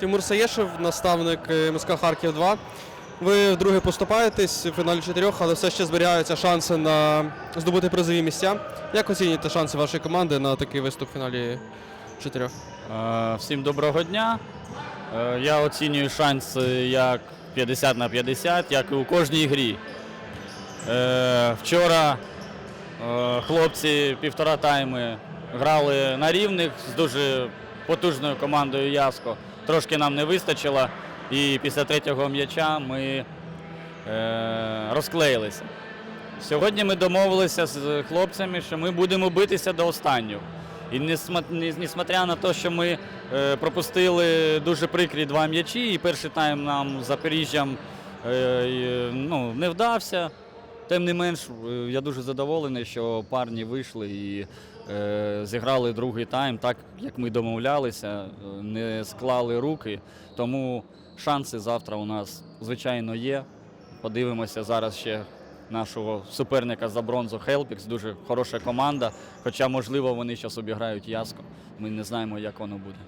Тимур Саєшев, наставник е, МСК Харків 2. Ви вдруге поступаєтесь в фіналі чотирьох, але все ще зберігаються шанси на здобути призові місця. Як оцінюєте шанси вашої команди на такий виступ в фіналі чотирьох? Е, Всім доброго дня. Е, Я оцінюю шанси як 50 на 50, як і у кожній грі. Вчора хлопці півтора тайми грали на рівних з дуже потужною командою Яско. Трошки нам не вистачило, і після третього м'яча ми е, розклеїлися. Сьогодні ми домовилися з хлопцями, що ми будемо битися до останнього. І несмотря на те, що ми е, пропустили дуже прикрі два м'ячі, і перший тайм нам Запоріжжям е, ну, не вдався. Тим не менш, е, я дуже задоволений, що парні вийшли і е, зіграли другий тайм так, як ми домовлялися, е, не склали руки. Тому шанси завтра у нас, звичайно, є. Подивимося зараз ще нашого суперника за бронзу Хелпікс. Дуже хороша команда. Хоча, можливо, вони зараз обіграють Яско. Ми не знаємо, як воно буде.